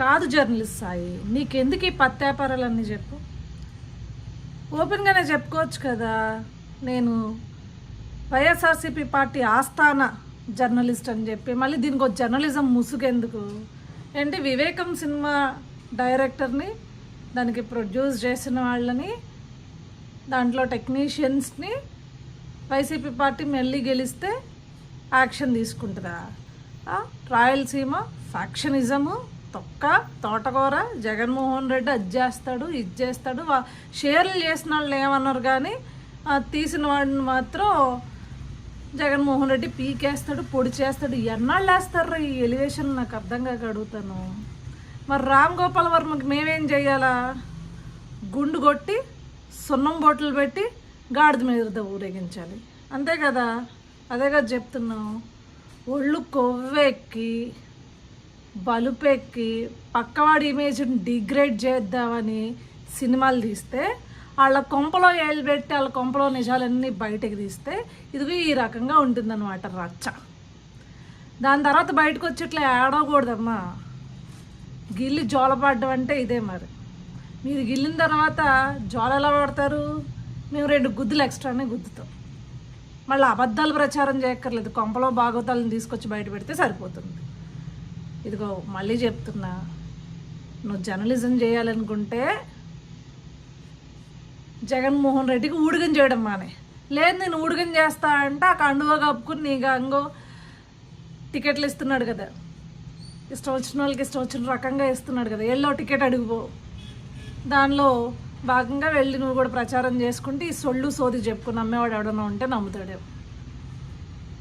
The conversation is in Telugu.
కాదు జర్నలిస్ట్ సాయి నీకెందుకు ఈ పత్యాపారాలన్నీ చెప్పు? ఓపెన్గానే చెప్పుకోవచ్చు కదా నేను వైఎస్ఆర్సీపీ పార్టీ ఆస్థాన జర్నలిస్ట్ అని చెప్పి మళ్ళీ దీనికి ఒక జర్నలిజం ముసుగెందుకు? ఏంటి వివేకం సినిమా డైరెక్టర్ని దానికి ప్రొడ్యూస్ చేసిన వాళ్ళని దాంట్లో టెక్నీషియన్స్ని వైసీపీ పార్టీ మళ్ళీ గెలిస్తే యాక్షన్ తీసుకుంటుందా? రాయలసీమ ఫ్యాక్షనిజము తొక్క తోటకూర జగన్మోహన్ రెడ్డి అది చేస్తాడు ఇది చేస్తాడు. వా- షేర్లు చేసిన వాళ్ళు ఏమన్నారు కానీ తీసిన వాడిని మాత్రం జగన్మోహన్ రెడ్డి పీకేస్తాడు పొడి చేస్తాడు. ఎన్నాళ్ళు వేస్తారు ఈ ఎలివేషన్ నాకు అర్థం కాక అడుగుతాను. మరి రామ్ గోపాల్ వర్మకి మేమేం చేయాలా గుండు కొట్టి సున్నం బొట్లు పెట్టి గాడిద మీద ఊరేగించాలి. అంతే కదా? అదే కదా చెప్తున్నాం ఒళ్ళు కొవ్వెక్కి. బలుపెక్కి పక్కవాడి ఇమేజ్ని డిగ్రేడ్ చేద్దామని సినిమాలు తీస్తే వాళ్ళ కొంపలో ఏళ్ళు పెట్టి వాళ్ళ కొంపలో నిజాలన్నీ బయటకు తీస్తే ఇదిగో ఈ రకంగా ఉంటుందన్నమాట రచ్చ. దాని తర్వాత బయటకు వచ్చి ఇట్లా ఏడవకూడదమ్మా. గిల్లి జోలపడ్డం అంటే ఇదే మరి. మీరు గిల్లిన తర్వాత జోల ఎలా పడతారు? మేము రెండు గుద్దులు ఎక్స్ట్రానే గుద్దుతాం. మళ్ళీ అబద్ధాలు ప్రచారం చేయక్కర్లేదు. కొంపలో భాగవతాలను తీసుకొచ్చి బయట పెడితే సరిపోతుంది. ఇదిగో మళ్ళీ చెప్తున్నా. నువ్వు జర్నలిజం చేయాలనుకుంటే జగన్మోహన్ రెడ్డికి ఊడిగం చేయడం మానే. లేదు నేను ఊడిగం చేస్తా అంటే ఆ కండువ కప్పుకుని నీ గంగో టికెట్లు ఇస్తున్నాడు కదా. ఇష్టం వచ్చిన వాళ్ళకి ఇష్టం వచ్చిన రకంగా ఇస్తున్నాడు కదా. ఎల్లో టికెట్ అడిగిపో. దానిలో భాగంగా వెళ్ళి నువ్వు కూడా ప్రచారం చేసుకుంటే ఈ సొళ్ళు సోది చెప్పుకుని నమ్మేవాడు ఎవడన్నా ఉంటే నమ్ముతాడేమో.